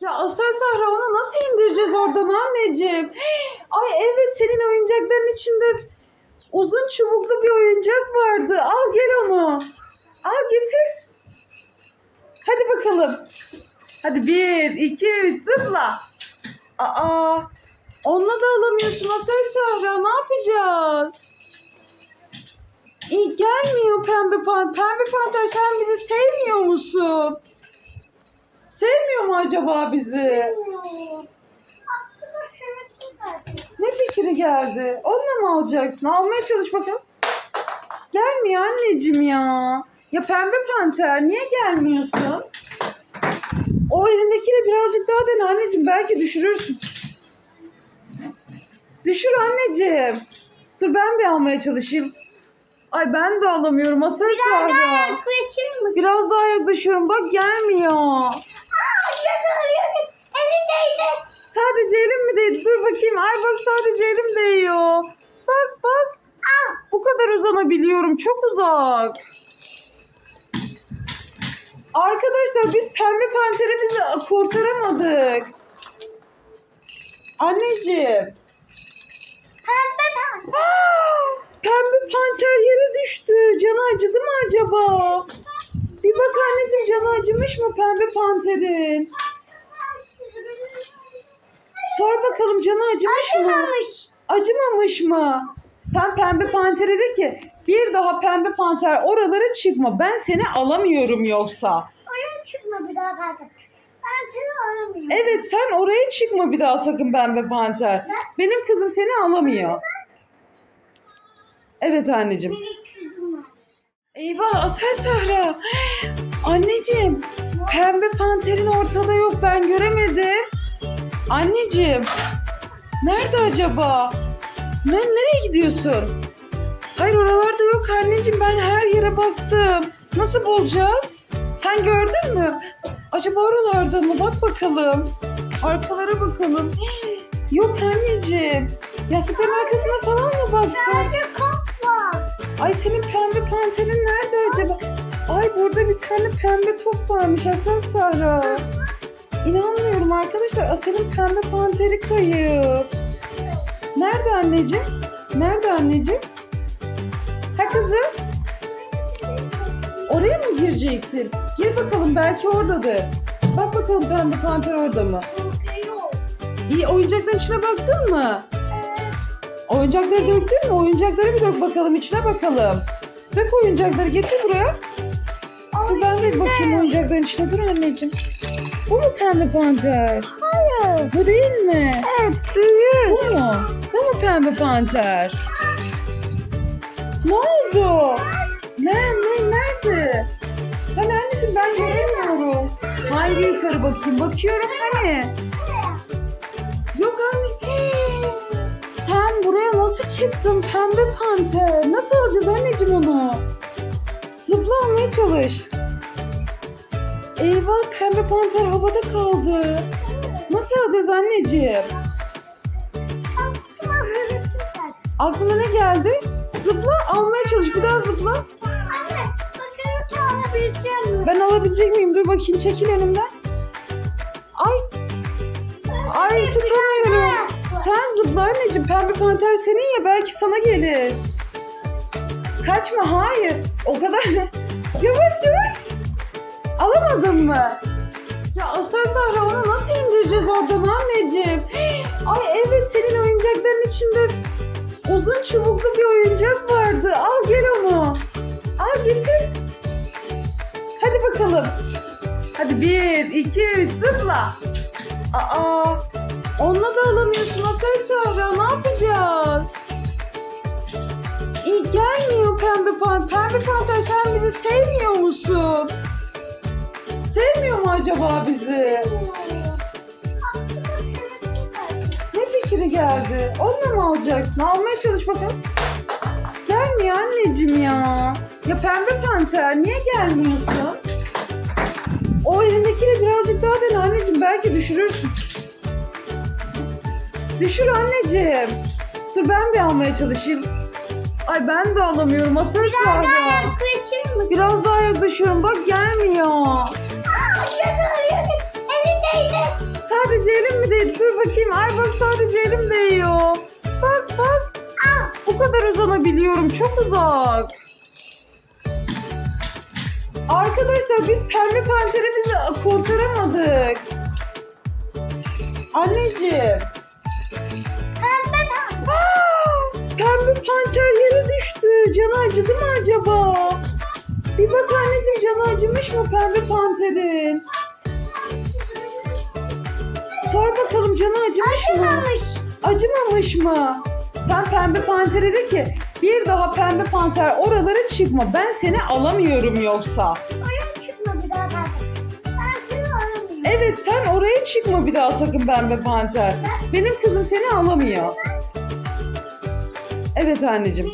Ya Asel Sahra onu nasıl indireceğiz oradan anneciğim? Ay evet senin oyuncakların içinde uzun çubuklu bir oyuncak vardı. Al gel onu. Al getir. Hadi bakalım. Hadi bir, iki, üç zıpla. Aa, onunla da alamıyorsun Asel Sahra. Ne yapacağız? İyi gelmiyor pembe pan. Pembe panter sen bizi sevmiyor musun? Sevmiyor mu acaba bizi? Ne fikri geldi? Onunla mı alacaksın? Almaya çalış bakalım. Gelmiyor anneciğim ya. Ya pembe panter niye gelmiyorsun? O elindekiyle birazcık daha dene anneciğim. Belki düşürürsün. Düşür anneciğim. Dur ben bir almaya çalışayım. Ay ben de alamıyorum. Asıl Sahra. yaklaşır mı? Biraz daha yaklaşıyorum. Bak gelmiyor. Sadece elim mi değdi? Dur bakayım. Ay bak sadece elim değiyor. Bak bak. Bu kadar uzanabiliyorum. Çok uzak. Arkadaşlar biz pembe panterimizi kurtaramadık. Anneciğim. Pembe. Aa, pembe panter yere düştü. Canı acıdı mı acaba? Bir bak anneciğim canı acımış mı pembe panterin? Bakalım canı acımış mı? Acımamış. Acımamış mı? Sen pembe pantere de ki bir daha pembe panter oralara çıkma. Ben seni alamıyorum yoksa. Oyun çıkma bir daha pembe. Ben seni alamıyorum. Evet sen oraya çıkma bir daha sakın pembe panter. Benim kızım seni alamıyor. Evet anneciğim. Eyvah Asel Sahra. Anneciğim pembe panterin ortada yok ben göremedim. Anneciğim nerede acaba? Ne, nereye gidiyorsun? Hayır oralarda yok anneciğim ben her yere baktım. Nasıl bulacağız? Sen gördün mü? Acaba oralarda mı? Bak bakalım. Arkalara bakalım. Yok anneciğim. Yastıkların arkasına falan mı baktın? Sadece kop var. Ay senin pembe panterin nerede acaba? Ay burada bir tane pembe top varmış Hasan Sahra. İnanmıyorum arkadaşlar. Asel'in pembe panteri kayıp. Nerede anneciğim? Nerede anneciğim? Ha kızım? Oraya mı gireceksin? Gir bakalım belki oradadır. Bak bakalım pembe panter orada mı? Yok. İyi oyuncakların içine baktın mı? Oyuncakları döktün mü? Oyuncakları bir dök bakalım içine bakalım. Dök oyuncakları getir buraya. Bir bakayım oyuncakların içine. Dur anneciğim. Bu mu pembe panter? Hayır. Bu değil mi? Evet büyük. Bu mu? Bu mu pembe panter? Ne oldu? Ne? Ne? Nerede? Hani anneciğim ben göremiyorum. Hangi yukarı bakayım? Bakıyorum hani. Yok anne. Sen buraya nasıl çıktın pembe panter? Nasıl alacağız anneciğim onu? Zıpla almaya çalış. Eyvah pembe panter havada kaldı. Nasıl alacağız anneciğim? Aklına ne geldi? Zıpla almaya çalış. Bir daha zıpla. Anne bakalım ki alabileceğim mi? Ben alabilecek miyim? Dur bakayım çekil önümden. Ay ay tutamıyorum. Sen zıpla anneciğim. Pembe panter senin ya belki sana gelir. Kaçma hayır. O kadar. Yavaş yavaş. Alamadın mı? Ya Asel Sahra onu nasıl indireceğiz oradan anneciğim? Ay evet senin oyuncakların içinde uzun çubuklu bir oyuncak vardı. Al gel onu. Al getir. Hadi bakalım. Hadi bir, iki, üç zıpla. Aa, onunla da alamıyorsun Asel Sahra. Ne yapacağız? İyi gelmiyor pembe pan. Pembe panter sen bizi sevmiyor musun? Acaba bizi? Ne fikri geldi? Onunla mı alacaksın? Almaya çalış bakalım. Gelmiyor anneciğim ya. Ya pembe panter niye gelmiyorsun? O elindekiyle birazcık daha dene anneciğim. Belki düşürürsün. Düşür anneciğim. Dur ben bir almaya çalışayım. Ay ben de alamıyorum. Asıl Daha Sahra. yaklaşır mı? Biraz daha yaklaşıyorum. Bak gelmiyor. Sadece elim mi değdi? Dur bakayım. Ay bak sadece elim değiyor. Bak bak. Al. Bu kadar uzanabiliyorum. Çok uzak. Arkadaşlar biz pembe panterimizi kurtaramadık. Anneciğim. Pembe pembe panter yere düştü. Canı acıdı mı acaba? Bir bak anneciğim canı acımış mı pembe panterin? Sor bakalım canı acımış mı? Acımamış. Acımamış mı? Sen pembe pantere de ki bir daha pembe panter oralara çıkma. Ben seni alamıyorum yoksa. Oyun çıkma bir daha pembe. Ben seni aramıyorum. Evet sen oraya çıkma bir daha sakın pembe panter. Benim kızım seni alamıyor. Evet anneciğim.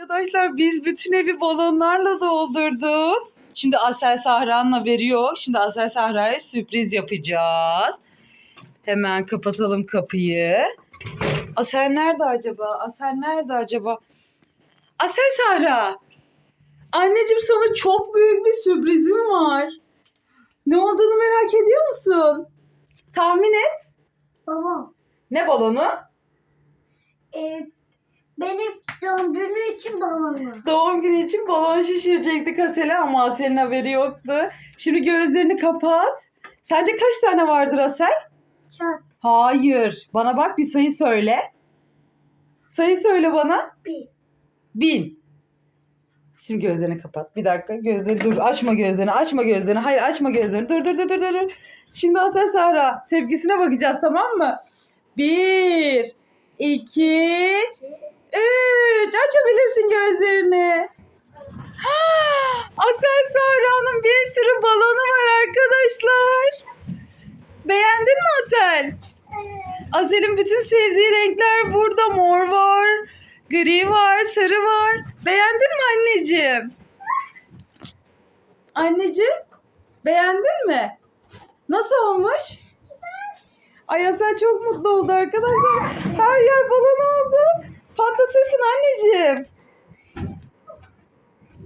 Arkadaşlar biz bütün evi balonlarla doldurduk. Şimdi Asel Sahra'nın haberi yok. Şimdi Asel Sahra'ya sürpriz yapacağız. Hemen kapatalım kapıyı. Asel nerede acaba? Asel nerede acaba? Asel Sahra. Anneciğim sana çok büyük bir sürprizim var. Ne olduğunu merak ediyor musun? Tahmin et. Babam. Ne balonu? E, benim doğum günü için balonu. Doğum günü için balon şişirecektik Asel'e ama Asel'in haberi yoktu. Şimdi gözlerini kapat. Sence kaç tane vardır Asel? Çok Hayır. Bana bak bir sayı söyle. Sayı söyle bana. bir. Bin. Şimdi gözlerini kapat. Bir dakika. Gözleri dur. Açma gözlerini. Açma gözlerini. Hayır açma gözlerini. Dur dur dur dur dur. Şimdi Asel Sahra tepkisine bakacağız tamam mı? Bir, iki, üç. Açabilirsin gözlerini. Asel Sahra'nın bir sürü balonu var arkadaşlar. Beğendin mi Asel? Asel'in bütün sevdiği renkler burada. Mor var, gri var, sarı var. Beğendin mi anneciğim? Anneciğim, beğendin mi? Nasıl olmuş? Ay Asel çok mutlu oldu arkadaşlar. Her yer balon oldu. Patlatırsın anneciğim.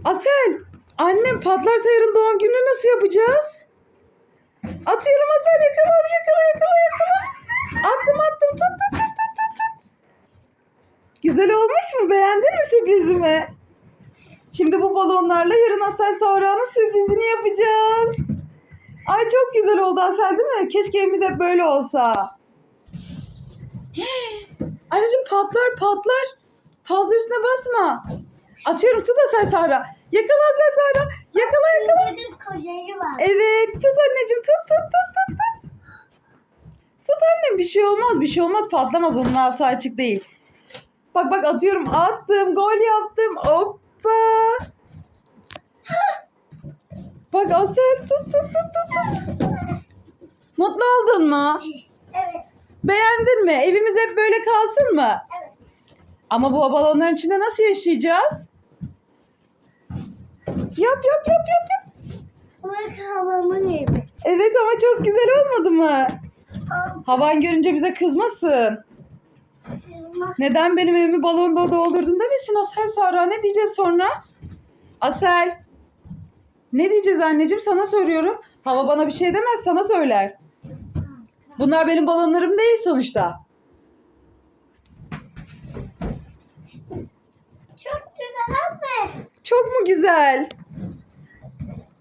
Asel, annem patlarsa yarın doğum gününü nasıl yapacağız? Atıyorum Asel yakala yakala yakala yakala. Attım attım tut tut tut tut tut. Güzel olmuş mu? Beğendin mi sürprizimi? Şimdi bu balonlarla yarın Asel Sahra'nın sürprizini yapacağız. Ay çok güzel oldu Asel değil mi? Keşke evimiz hep böyle olsa. Anneciğim patlar patlar. Fazla üstüne basma. Atıyorum tut Asel Sahra. Yakala Asel Sahra. Yakala yakala. Bir kocayı var. Evet tut anneciğim tut tut tut tut tut. Tut annem bir şey olmaz bir şey olmaz patlamaz onun altı açık değil. Bak bak atıyorum attım gol yaptım hoppa. Bak Asel tut tut tut tut tut. Mutlu oldun mu? Beğendin mi? Evimiz hep böyle kalsın mı? Evet. Ama bu balonların içinde nasıl yaşayacağız? Yap yap yap yap yap. Bak havamın evi. Evet ama çok güzel olmadı mı? Havan görünce bize kızmasın. Neden benim evimi balonda doldurdun demesin Asel Sara. Ne diyeceğiz sonra? Asel. Ne diyeceğiz anneciğim sana soruyorum. Hava bana bir şey demez sana söyler. Bunlar benim balonlarım değil sonuçta. Çok güzel anne. Çok mu güzel?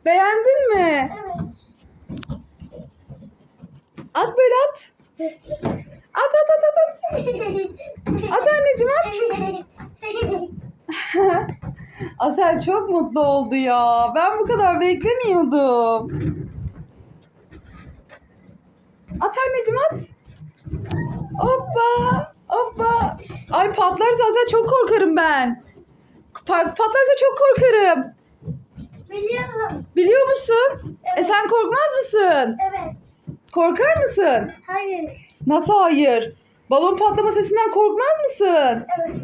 Beğendin mi? Evet. At böyle at. At at at at at. At anneciğim at. Asel çok mutlu oldu ya. Ben bu kadar beklemiyordum. At anneciğim at. Hoppa. Hoppa. Ay patlarsa Asel çok korkarım ben. Pa- patlarsa çok korkarım. Biliyorum. Biliyor musun? E Evet. sen korkmaz mısın? Evet. Korkar mısın? Hayır. Nasıl hayır? Balon patlama sesinden korkmaz mısın? Evet.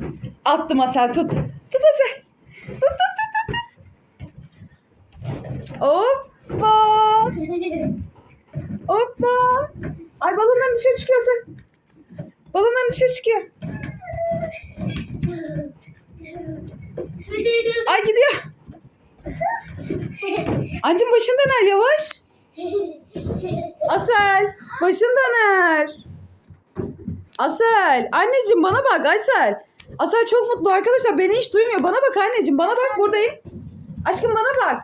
Attım Asel tut. Tut Asel. Tut tut tut tut. tut. Hoppa. Hoppa. Ay balonların dışarı çıkıyor Asel. Balonların dışarı çıkıyor. Ay gidiyor. Ancım başın döner yavaş. Asel başın döner. Asel anneciğim bana bak Asel. Asel çok mutlu arkadaşlar beni hiç duymuyor. Bana bak anneciğim bana bak buradayım. Aşkım bana bak.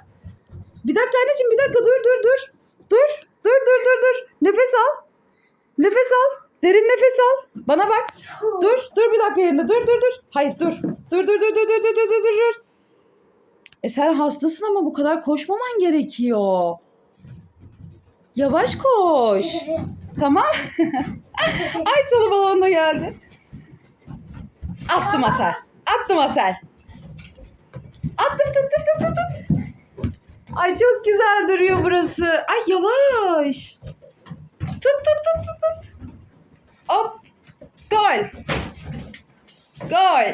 Bir dakika anneciğim bir dakika dur dur dur. Dur dur dur dur dur. Nefes al. Nefes al. Derin nefes al. Bana bak. Dur. Dur bir dakika yerine. Dur dur dur. Hayır dur. Dur dur dur dur dur dur dur dur. E sen hastasın ama bu kadar koşmaman gerekiyor. Yavaş koş. tamam. Ay sana balon da geldi. Attım Asel. Attım Asel. Attım tut tut tut tut. Ay çok güzel duruyor burası. Ay yavaş. Tut tut tut tut tut. Hop. Gol. Gol.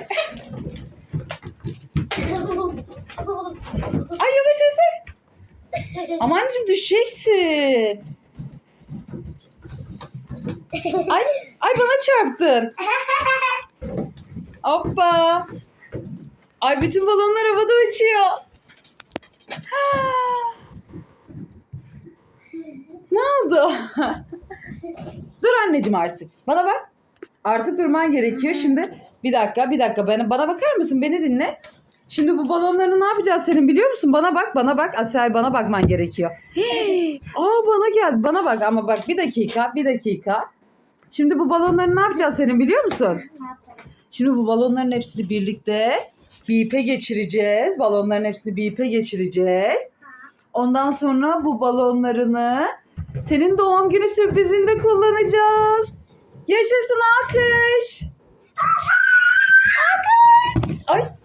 Ay yavaş Asel. Ama anneciğim düşeceksin. Ay, ay bana çarptın. Hoppa. Ay bütün balonlar havada uçuyor. Ha. Ne oldu? Dur anneciğim artık. Bana bak. Artık durman gerekiyor. Şimdi bir dakika, bir dakika. Bana, bana bakar mısın? Beni dinle. Şimdi bu balonları ne yapacağız senin biliyor musun? Bana bak, bana bak. Asel bana bakman gerekiyor. Aa bana gel. Bana bak ama bak bir dakika, bir dakika. Şimdi bu balonları ne yapacağız senin biliyor musun? Şimdi bu balonların hepsini birlikte bir ipe geçireceğiz. Balonların hepsini bir ipe geçireceğiz. Ondan sonra bu balonlarını senin doğum günü sürprizinde kullanacağız. Yaşasın alkış. Alkış. Ay